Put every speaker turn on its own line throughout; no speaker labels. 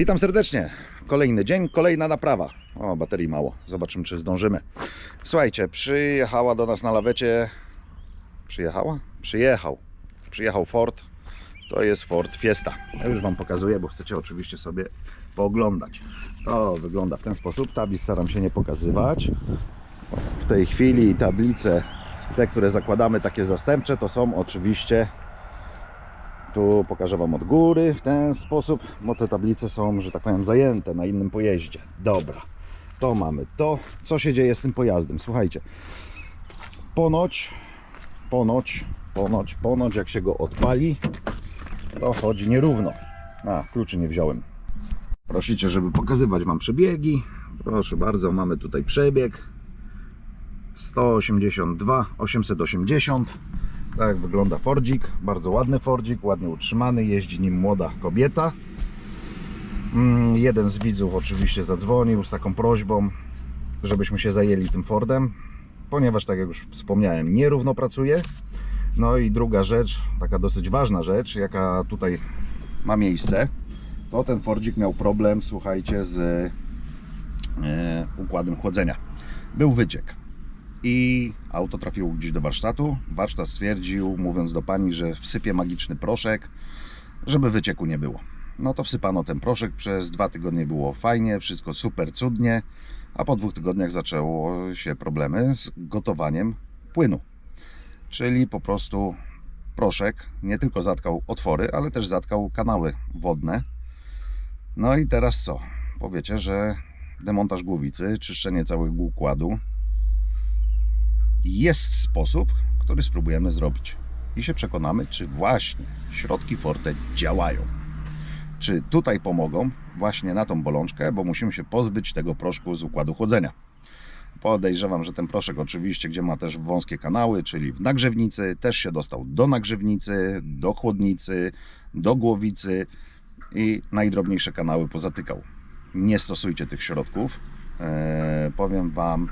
Witam serdecznie. Kolejny dzień, kolejna naprawa. O, baterii mało. Zobaczymy, czy zdążymy. Słuchajcie, przyjechała do nas na lawecie. Przyjechała? Przyjechał. Przyjechał Ford. To jest Ford Fiesta. Ja już Wam pokazuję, bo chcecie oczywiście sobie pooglądać. To wygląda w ten sposób. Tablic staram się nie pokazywać. W tej chwili tablice, te, które zakładamy, takie zastępcze, to są oczywiście tu pokażę Wam od góry w ten sposób, bo te tablice są, że tak powiem, zajęte na innym pojeździe. Dobra, to mamy to. Co się dzieje z tym pojazdem? Słuchajcie, ponoć, ponoć, ponoć, ponoć, jak się go odpali, to chodzi nierówno. A, kluczy nie wziąłem. Prosicie, żeby pokazywać Wam przebiegi. Proszę bardzo, mamy tutaj przebieg 182, 880. Tak wygląda Fordzik, bardzo ładny Fordzik, ładnie utrzymany, jeździ nim młoda kobieta. Mm, Jeden z widzów oczywiście zadzwonił z taką prośbą, żebyśmy się zajęli tym Fordem, ponieważ tak jak już wspomniałem, nierówno pracuje. No i druga rzecz, taka dosyć ważna rzecz, jaka tutaj ma miejsce, to ten Fordzik miał problem, słuchajcie, z e, układem chłodzenia. Był wyciek i auto trafiło gdzieś do warsztatu. Warsztat stwierdził, mówiąc do pani, że wsypie magiczny proszek, żeby wycieku nie było. No to wsypano ten proszek, przez dwa tygodnie było fajnie, wszystko super, cudnie, a po dwóch tygodniach zaczęło się problemy z gotowaniem płynu. Czyli po prostu proszek nie tylko zatkał otwory, ale też zatkał kanały wodne. No i teraz co? Powiecie, że demontaż głowicy, czyszczenie całego układu, jest sposób, który spróbujemy zrobić. I się przekonamy, czy właśnie środki Forte działają. Czy tutaj pomogą właśnie na tą bolączkę, bo musimy się pozbyć tego proszku z układu chłodzenia. Podejrzewam, że ten proszek oczywiście, gdzie ma też wąskie kanały, czyli w nagrzewnicy, też się dostał do nagrzewnicy, do chłodnicy, do głowicy i najdrobniejsze kanały pozatykał. Nie stosujcie tych środków. Eee, powiem Wam,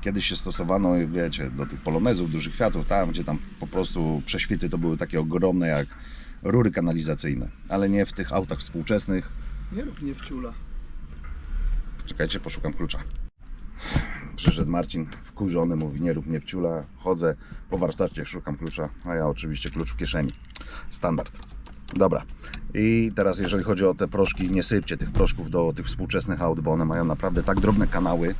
kiedyś się stosowano, wiecie, do tych polonezów, dużych kwiatów, tam gdzie tam po prostu prześwity to były takie ogromne jak rury kanalizacyjne, ale nie w tych autach współczesnych.
Nie rób mnie wciula.
Czekajcie, poszukam klucza. Przyszedł Marcin wkurzony, mówi nie rób mnie wciula, chodzę po warsztacie, szukam klucza, a ja oczywiście klucz w kieszeni. Standard. Dobra. I teraz jeżeli chodzi o te proszki, nie sypcie tych proszków do tych współczesnych aut, bo one mają naprawdę tak drobne kanały,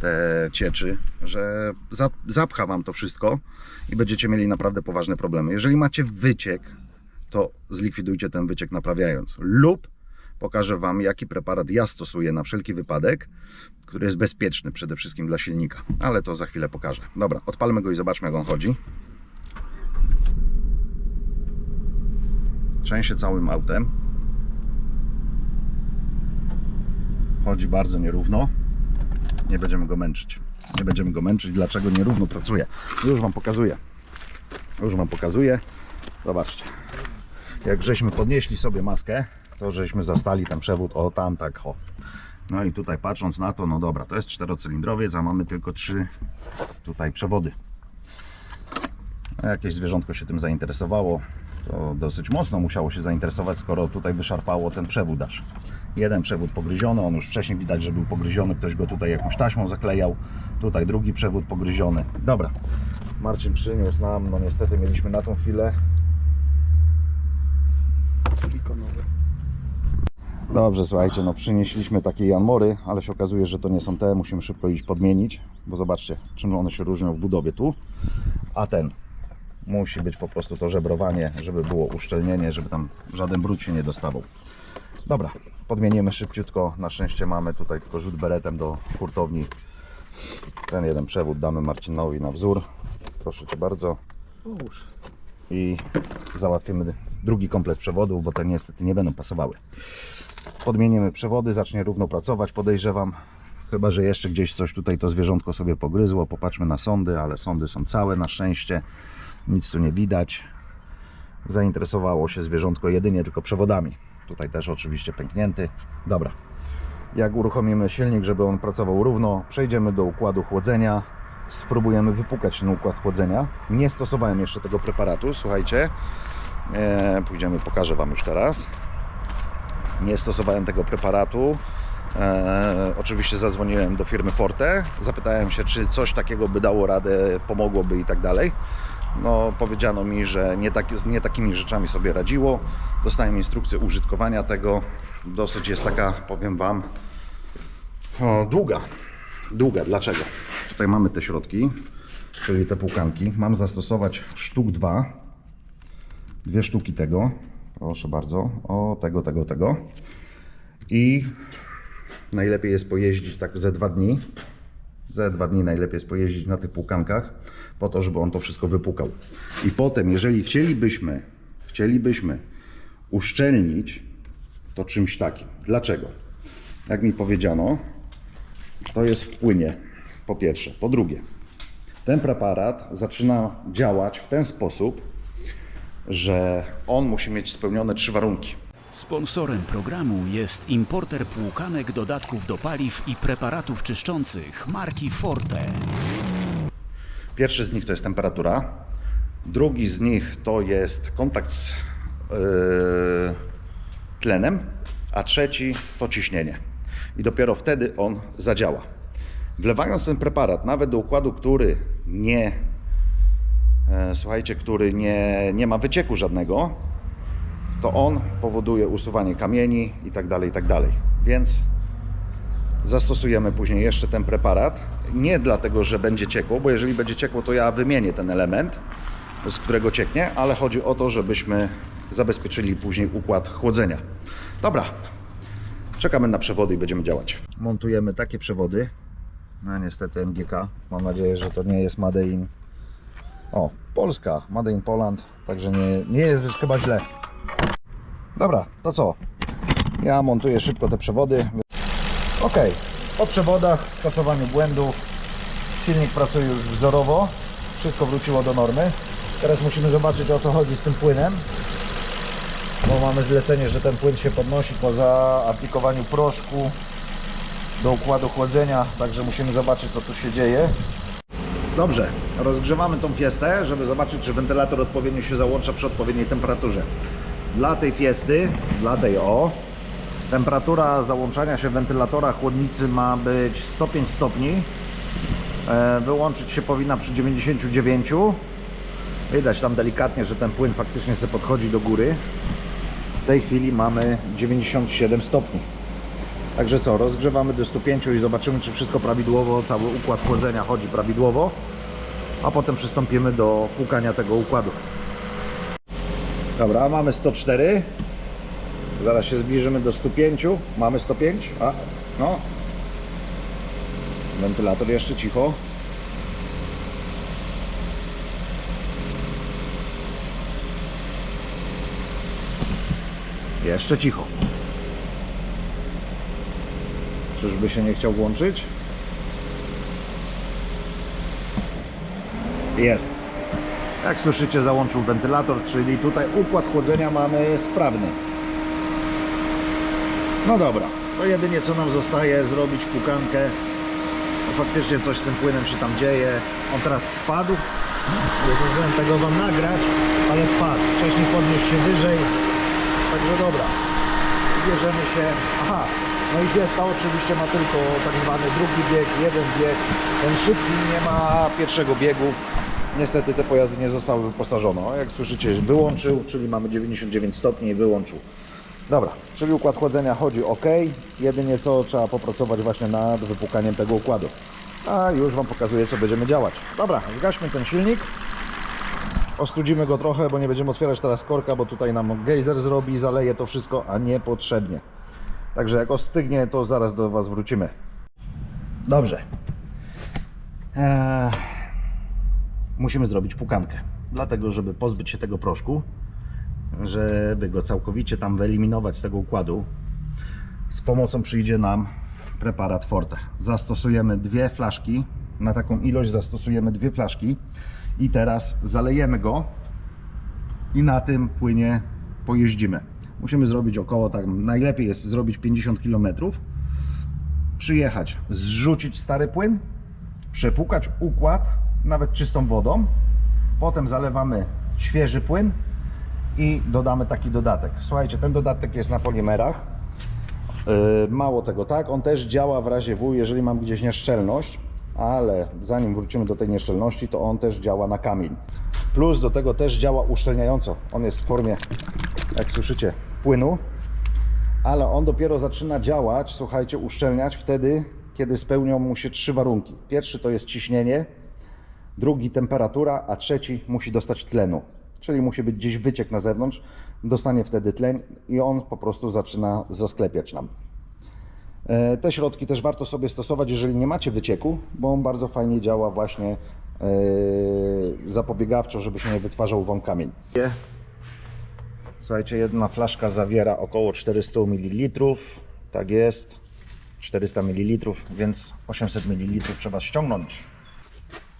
te cieczy, że za- zapcha Wam to wszystko i będziecie mieli naprawdę poważne problemy. Jeżeli macie wyciek, to zlikwidujcie ten wyciek naprawiając lub pokażę Wam, jaki preparat ja stosuję na wszelki wypadek, który jest bezpieczny przede wszystkim dla silnika, ale to za chwilę pokażę. Dobra, odpalmy go i zobaczmy, jak on chodzi. Trzęsie całym autem. Chodzi bardzo nierówno. Nie będziemy go męczyć. Nie będziemy go męczyć. Dlaczego nierówno pracuje? Już Wam pokazuję. Już Wam pokazuję. Zobaczcie. Jak żeśmy podnieśli sobie maskę, to żeśmy zastali ten przewód o tam tak o. No i tutaj patrząc na to, no dobra, to jest czterocylindrowiec, a mamy tylko trzy tutaj przewody. A jakieś zwierzątko się tym zainteresowało, to dosyć mocno musiało się zainteresować, skoro tutaj wyszarpało ten przewód aż. Jeden przewód pogryziony, on już wcześniej widać, że był pogryziony, ktoś go tutaj jakąś taśmą zaklejał. Tutaj drugi przewód pogryziony. Dobra, Marcin przyniósł nam, no niestety mieliśmy na tą chwilę
Silikonowe.
Dobrze, słuchajcie, no przynieśliśmy takie Janmory, ale się okazuje, że to nie są te, musimy szybko iść podmienić, bo zobaczcie, czym one się różnią w budowie tu, a ten musi być po prostu to żebrowanie, żeby było uszczelnienie, żeby tam żaden brud się nie dostawał. Dobra, podmienimy szybciutko, na szczęście mamy tutaj tylko rzut beretem do hurtowni. Ten jeden przewód damy Marcinowi na wzór, proszę Cię bardzo i załatwimy drugi komplet przewodów, bo te niestety nie będą pasowały. Podmienimy przewody, zacznie równo pracować, podejrzewam. Chyba, że jeszcze gdzieś coś tutaj to zwierzątko sobie pogryzło. Popatrzmy na sądy, ale sądy są całe na szczęście. Nic tu nie widać. Zainteresowało się zwierzątko jedynie tylko przewodami. Tutaj też oczywiście pęknięty. Dobra. Jak uruchomimy silnik, żeby on pracował równo, przejdziemy do układu chłodzenia. spróbujemy wypukać ten układ chłodzenia. Nie stosowałem jeszcze tego preparatu, słuchajcie. E, pójdziemy, pokażę Wam już teraz. Nie stosowałem tego preparatu. E, oczywiście zadzwoniłem do firmy Forte, zapytałem się, czy coś takiego by dało radę, pomogłoby i tak dalej. No, powiedziano mi, że nie, tak, z nie takimi rzeczami sobie radziło. Dostałem instrukcję użytkowania tego. Dosyć jest taka, powiem Wam, o, długa. Długa. Dlaczego? Tutaj mamy te środki, czyli te półkanki. Mam zastosować sztuk dwa. Dwie sztuki tego. Proszę bardzo. O, tego, tego, tego. I najlepiej jest pojeździć tak ze dwa dni. Ze dwa dni najlepiej jest pojeździć na tych półkankach, po to, żeby on to wszystko wypukał. I potem, jeżeli chcielibyśmy, chcielibyśmy uszczelnić to czymś takim. Dlaczego? Jak mi powiedziano, to jest w płynie, po pierwsze. Po drugie, ten preparat zaczyna działać w ten sposób, że on musi mieć spełnione trzy warunki.
Sponsorem programu jest importer płukanek, dodatków do paliw i preparatów czyszczących marki Forte.
Pierwszy z nich to jest temperatura, drugi z nich to jest kontakt z yy, tlenem, a trzeci to ciśnienie. I dopiero wtedy on zadziała. Wlewając ten preparat nawet do układu, który nie, e, słuchajcie, który nie, nie ma wycieku żadnego, to on powoduje usuwanie kamieni i tak dalej, i tak. Więc zastosujemy później jeszcze ten preparat. Nie dlatego, że będzie ciekło, bo jeżeli będzie ciekło, to ja wymienię ten element, z którego cieknie, ale chodzi o to, żebyśmy zabezpieczyli później układ chłodzenia. Dobra, czekamy na przewody i będziemy działać. Montujemy takie przewody. No niestety MGK. Mam nadzieję, że to nie jest Made in. O, Polska, Made in Poland, także nie, nie jest chyba źle. Dobra, to co? Ja montuję szybko te przewody. Ok, po przewodach, skasowaniu błędów, silnik pracuje już wzorowo, wszystko wróciło do normy. Teraz musimy zobaczyć o co chodzi z tym płynem, bo mamy zlecenie, że ten płyn się podnosi po zaaplikowaniu proszku do układu chłodzenia, także musimy zobaczyć co tu się dzieje. Dobrze, rozgrzewamy tą fiestę, żeby zobaczyć czy wentylator odpowiednio się załącza przy odpowiedniej temperaturze. Dla tej fiesty, dla tej o, Temperatura załączania się wentylatora chłodnicy ma być 105 stopni. E, Wyłączyć się powinna przy 99. Widać tam delikatnie, że ten płyn faktycznie sobie podchodzi do góry. W tej chwili mamy 97 stopni. Także co, rozgrzewamy do 105 i zobaczymy, czy wszystko prawidłowo, cały układ chłodzenia chodzi prawidłowo. A potem przystąpimy do płukania tego układu. Dobra, mamy 104. Zaraz się zbliżymy do 105. Mamy 105? A, no. Wentylator jeszcze cicho. Jeszcze cicho. Czyżby się nie chciał włączyć? Jest. Jak słyszycie, załączył wentylator, czyli tutaj układ chłodzenia mamy sprawny. No dobra, to jedynie co nam zostaje zrobić pukankę. No faktycznie coś z tym płynem się tam dzieje. On teraz spadł. Nie zdążyłem tego Wam nagrać, ale spadł. Wcześniej podniósł się wyżej. Także dobra. Bierzemy się. Aha, no i Fiesta oczywiście ma tylko tak zwany drugi bieg, jeden bieg. Ten szybki nie ma pierwszego biegu. Niestety te pojazdy nie zostały wyposażone. Jak słyszycie, wyłączył, czyli mamy 99 stopni i wyłączył. Dobra, czyli układ chłodzenia chodzi ok. Jedynie co trzeba popracować właśnie nad wypukaniem tego układu. A już Wam pokazuję, co będziemy działać. Dobra, zgaśmy ten silnik. Ostudzimy go trochę, bo nie będziemy otwierać teraz korka, bo tutaj nam gejzer zrobi, zaleje to wszystko, a niepotrzebnie. Także jak ostygnie, to zaraz do Was wrócimy. Dobrze. Eee, musimy zrobić pukankę. Dlatego, żeby pozbyć się tego proszku, żeby go całkowicie tam wyeliminować z tego układu, z pomocą przyjdzie nam preparat Forte. Zastosujemy dwie flaszki, na taką ilość zastosujemy dwie flaszki i teraz zalejemy go i na tym płynie pojeździmy. Musimy zrobić około, tak najlepiej jest zrobić 50 km, przyjechać, zrzucić stary płyn przepłukać układ nawet czystą wodą. Potem zalewamy świeży płyn i dodamy taki dodatek. Słuchajcie, ten dodatek jest na polimerach. Yy, Mało tego, tak, on też działa w razie W, jeżeli mam gdzieś nieszczelność, ale zanim wrócimy do tej nieszczelności, to on też działa na kamień. Plus do tego też działa uszczelniająco. On jest w formie, jak słyszycie, płynu, ale on dopiero zaczyna działać, słuchajcie, uszczelniać wtedy, kiedy spełnią mu się trzy warunki. Pierwszy to jest ciśnienie, drugi temperatura, a trzeci musi dostać tlenu. Czyli musi być gdzieś wyciek na zewnątrz, dostanie wtedy tlen i on po prostu zaczyna zasklepiać nam. E, Te środki też warto sobie stosować, jeżeli nie macie wycieku, bo on bardzo fajnie działa właśnie e, zapobiegawczo, żeby się nie wytwarzał wam kamień. Słuchajcie, jedna flaszka zawiera około 400 ml. Tak jest. 400 ml, więc 800 ml trzeba ściągnąć.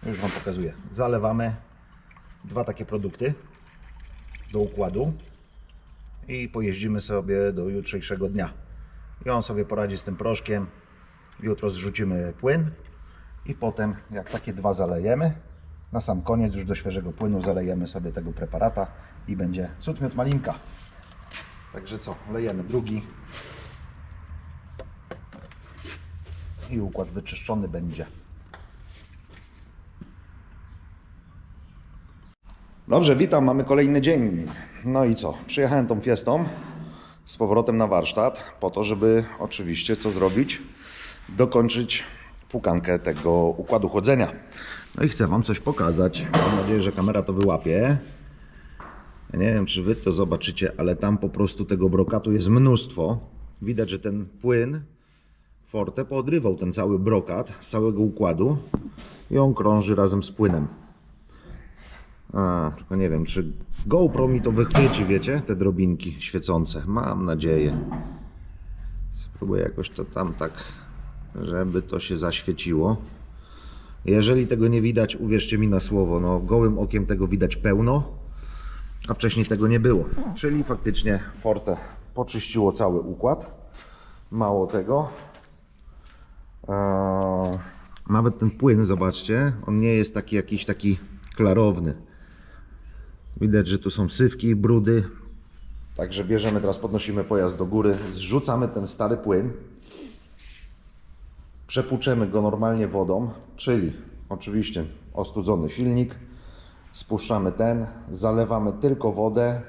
Już Wam pokazuję. Zalewamy dwa takie produkty do układu i pojeździmy sobie do jutrzejszego dnia. I on sobie poradzi z tym proszkiem. Jutro zrzucimy płyn i potem jak takie dwa zalejemy, na sam koniec już do świeżego płynu zalejemy sobie tego preparata i będzie cud miód malinka. Także co, lejemy drugi i układ wyczyszczony będzie. Dobrze, witam, mamy kolejny dzień. No i co? Przyjechałem tą fiestą z powrotem na warsztat po to, żeby oczywiście co zrobić? Dokończyć pukankę tego układu chłodzenia. No i chcę Wam coś pokazać. Mam nadzieję, że kamera to wyłapie. Nie wiem, czy Wy to zobaczycie, ale tam po prostu tego brokatu jest mnóstwo. Widać, że ten płyn Forte poodrywał ten cały brokat z całego układu i on krąży razem z płynem. A, tylko nie wiem, czy GoPro mi to wychwyci, wiecie, te drobinki świecące. Mam nadzieję. Spróbuję jakoś to tam tak, żeby to się zaświeciło. Jeżeli tego nie widać, uwierzcie mi na słowo, no gołym okiem tego widać pełno, a wcześniej tego nie było. Czyli faktycznie Forte poczyściło cały układ. Mało tego, Eee, nawet ten płyn, zobaczcie, on nie jest taki jakiś taki klarowny. Widać, że tu są sywki, brudy. Także bierzemy, teraz podnosimy pojazd do góry, zrzucamy ten stary płyn, przepłuczemy go normalnie wodą, czyli oczywiście ostudzony silnik, spuszczamy ten, zalewamy tylko wodę,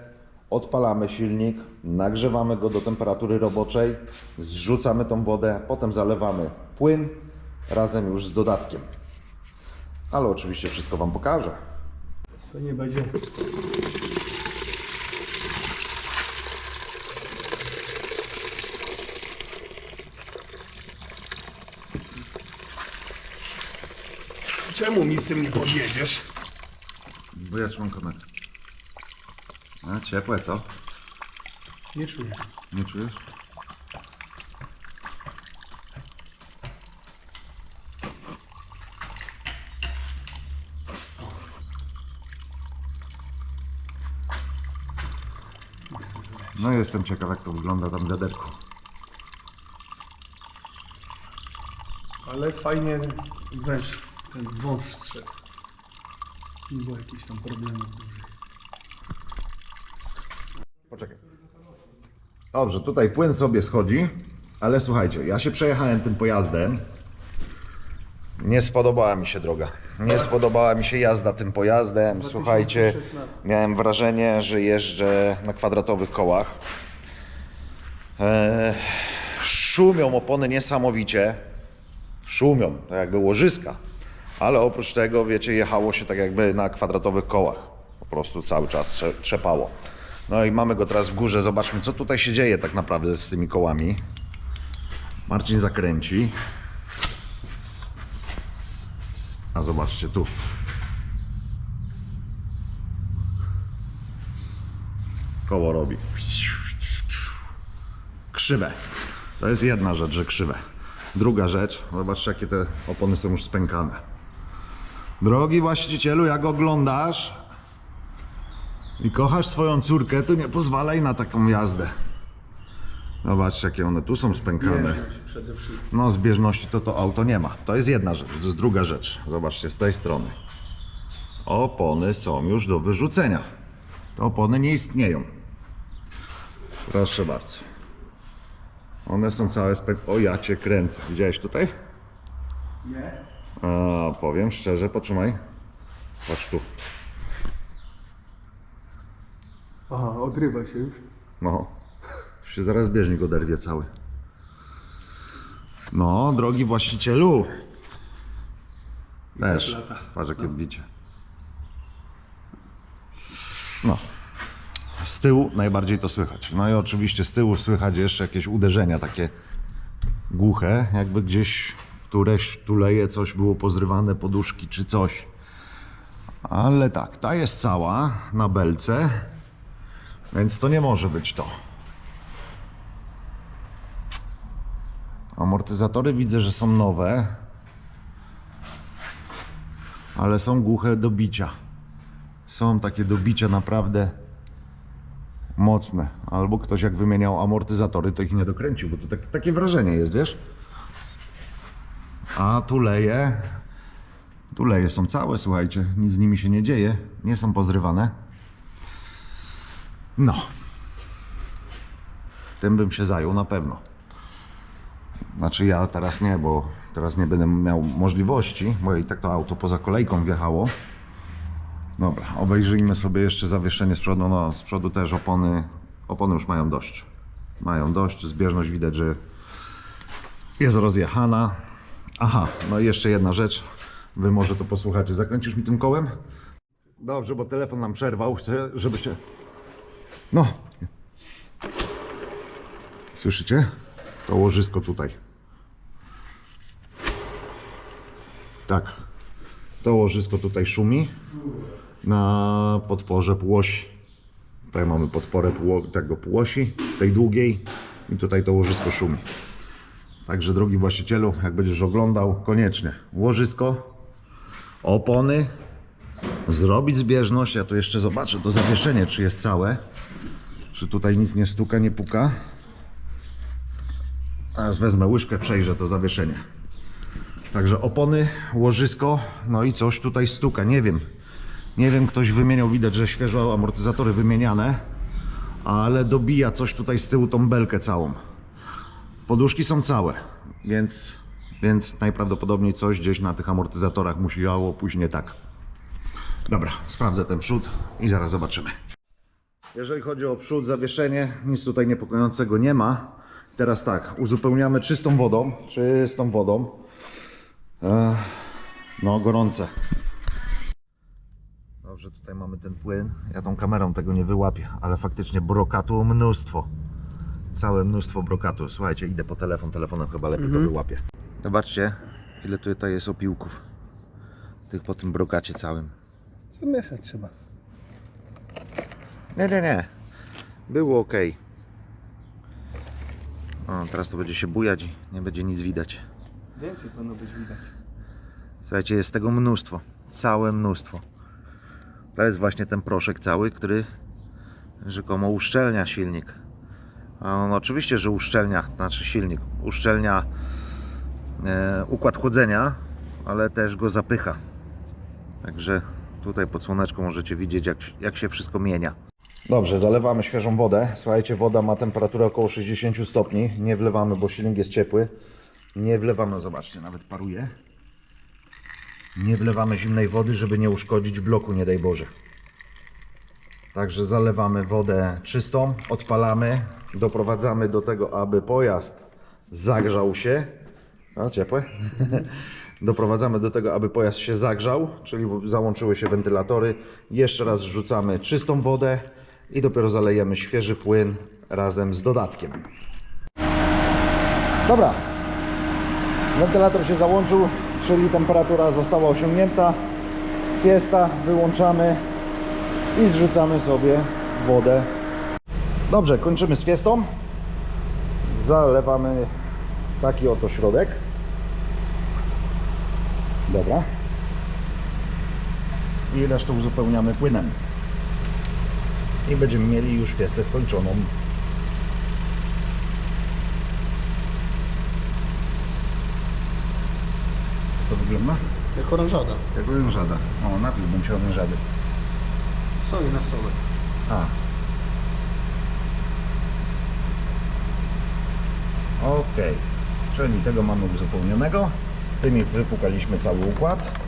odpalamy silnik, nagrzewamy go do temperatury roboczej, zrzucamy tą wodę, potem zalewamy płyn razem już z dodatkiem. Ale oczywiście wszystko Wam pokażę.
To nie będzie.
Czemu mi z tym nie podjedziesz?
Bo ja trzymam kamerę. A, ciepłe, co?
Nie czuję.
Nie czujesz? No jestem ciekaw jak to wygląda tam w wiaderku.
Ale fajnie weź ten wąż zszedł. Nie było jakichś tam problemów dużych.
Poczekaj. Dobrze, tutaj płyn sobie schodzi, ale słuchajcie, ja się przejechałem tym pojazdem. Nie spodobała mi się droga. Nie spodobała mi się jazda tym pojazdem. Słuchajcie,
2016.
miałem wrażenie, że jeżdżę na kwadratowych kołach. Eee, szumią opony niesamowicie. Szumią, to jakby łożyska. Ale oprócz tego, wiecie, jechało się tak jakby na kwadratowych kołach. Po prostu cały czas trze- trzepało. No i mamy go teraz w górze. Zobaczmy, co tutaj się dzieje tak naprawdę z tymi kołami. Marcin zakręci. A zobaczcie tu. Koło robi. Krzywe. To jest jedna rzecz, że krzywe. Druga rzecz, zobaczcie jakie te opony są już spękane. Drogi właścicielu, jak oglądasz i kochasz swoją córkę, to nie pozwalaj na taką jazdę. Zobaczcie, jakie one tu są spękane.
Zbieżność przede wszystkim.
No, zbieżności to to auto nie ma. To jest jedna rzecz. To jest druga rzecz. Zobaczcie, z tej strony. Opony są już do wyrzucenia. Te opony nie istnieją. Proszę bardzo. One są całe spek... O, ja cię kręcę. Widziałeś tutaj?
Nie?
A, powiem szczerze, potrzymaj. Patrz tu.
Aha, odrywa się już.
No. Się zaraz bieżnik oderwie cały. No, drogi właścicielu. Też.
lata.
Patrz jakie bicie. No. Z tyłu najbardziej to słychać. No i oczywiście z tyłu słychać jeszcze jakieś uderzenia takie głuche, jakby gdzieś któreś tuleje, coś było pozrywane, poduszki czy coś. Ale tak, ta jest cała na belce, więc to nie może być to. Amortyzatory widzę, że są nowe, ale są głuche do bicia. Są takie do bicia naprawdę mocne. Albo ktoś jak wymieniał amortyzatory, to ich nie dokręcił, bo to tak, takie wrażenie jest, wiesz? A tuleje, tuleje są całe, słuchajcie, nic z nimi się nie dzieje, nie są pozrywane. No. Tym bym się zajął na pewno. Znaczy ja teraz nie, bo teraz nie będę miał możliwości, bo i tak to auto poza kolejką wjechało. Dobra, obejrzyjmy sobie jeszcze zawieszenie z przodu. No, z przodu też opony, opony już mają dość. Mają dość, zbieżność widać, że jest rozjechana. Aha, no i jeszcze jedna rzecz. Wy może to posłuchacie. Zakręcisz mi tym kołem? Dobrze, bo telefon nam przerwał. Chcę, żebyście... No. Słyszycie? To łożysko tutaj. Tak. To łożysko tutaj szumi na podporze płosi. Tutaj mamy podporę pło, tego płosi, tej długiej i tutaj to łożysko szumi. Także drogi właścicielu, jak będziesz oglądał, koniecznie łożysko, opony, zrobić zbieżność. Ja tu jeszcze zobaczę to zawieszenie, czy jest całe. Czy tutaj nic nie stuka, nie puka. Teraz wezmę łyżkę, przejrzę to zawieszenie. Także opony, łożysko, no i coś tutaj stuka, nie wiem. Nie wiem, ktoś wymieniał, widać, że świeżo amortyzatory wymieniane, ale dobija coś tutaj z tyłu tą belkę całą. Poduszki są całe, więc, więc najprawdopodobniej coś gdzieś na tych amortyzatorach musiało pójść nie tak. Dobra, sprawdzę ten przód i zaraz zobaczymy. Jeżeli chodzi o przód, zawieszenie, nic tutaj niepokojącego nie ma. Teraz tak, uzupełniamy czystą wodą, czystą wodą. Ech, no, gorące. Dobrze, tutaj mamy ten płyn. Ja tą kamerą tego nie wyłapię, ale faktycznie brokatu mnóstwo. Całe mnóstwo brokatu. Słuchajcie, idę po telefon, telefonem chyba lepiej to wyłapię. Zobaczcie, ile tutaj jest opiłków. Tych po tym brokacie całym.
Zamieszać trzeba.
Nie, nie, nie. Było ok. O, teraz to będzie się bujać i nie będzie nic widać.
Więcej powinno być widać.
Słuchajcie, jest tego mnóstwo. Całe mnóstwo. To jest właśnie ten proszek cały, który rzekomo uszczelnia silnik. A on oczywiście, że uszczelnia, znaczy silnik, uszczelnia e, układ chłodzenia, ale też go zapycha. Także tutaj pod słoneczką możecie widzieć, jak, jak się wszystko mienia. Dobrze, zalewamy świeżą wodę. Słuchajcie, woda ma temperaturę około 60 stopni. Nie wlewamy, bo silnik jest ciepły. Nie wlewamy, zobaczcie, nawet paruje. Nie wlewamy zimnej wody, żeby nie uszkodzić bloku, nie daj Boże. Także zalewamy wodę czystą, odpalamy, doprowadzamy do tego, aby pojazd zagrzał się. A, ciepłe. doprowadzamy do tego, aby pojazd się zagrzał, czyli załączyły się wentylatory. Jeszcze raz rzucamy czystą wodę i dopiero zalejemy świeży płyn razem z dodatkiem. Dobra, Wentylator się załączył, czyli temperatura została osiągnięta. Fiesta, wyłączamy i zrzucamy sobie wodę. Dobrze, kończymy z fiestą. Zalewamy taki oto środek. Dobra. I resztę uzupełniamy płynem i będziemy mieli już fiestę skończoną. Co to wygląda?
Jak oranżada.
Jak orężada. O, napiłbym się orężady.
Stoi na stole.
A. Okej. Czyli tego mamy uzupełnionego. Tymi wypukaliśmy cały układ.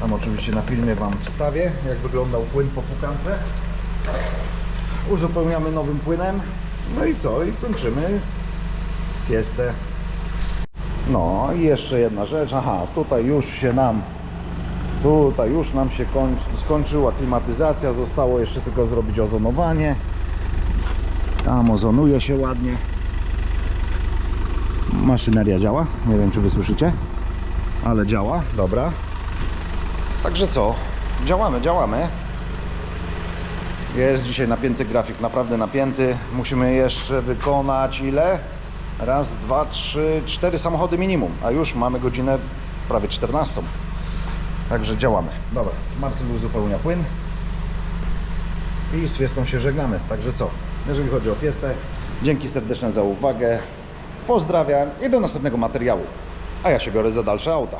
Tam oczywiście na filmie Wam wstawię, jak wyglądał płyn po pukance. Uzupełniamy nowym płynem. No i co? I kończymy fiestę. No i jeszcze jedna rzecz. Aha, tutaj już się nam Tutaj już nam się kończy, skończyła klimatyzacja, zostało jeszcze tylko zrobić ozonowanie. Tam ozonuje się ładnie. Maszyneria działa, nie wiem czy wy słyszycie, ale działa, dobra. Także co, działamy, działamy. Jest dzisiaj napięty grafik, naprawdę napięty. Musimy jeszcze wykonać ile? Raz, dwa, trzy, cztery samochody minimum, a już mamy godzinę prawie 14. Także działamy. Dobra, Marcel uzupełnia płyn i z fiestą się żegnamy. Także co, jeżeli chodzi o fiestę, dzięki serdeczne za uwagę, pozdrawiam i do następnego materiału. A ja się biorę za dalsze auta.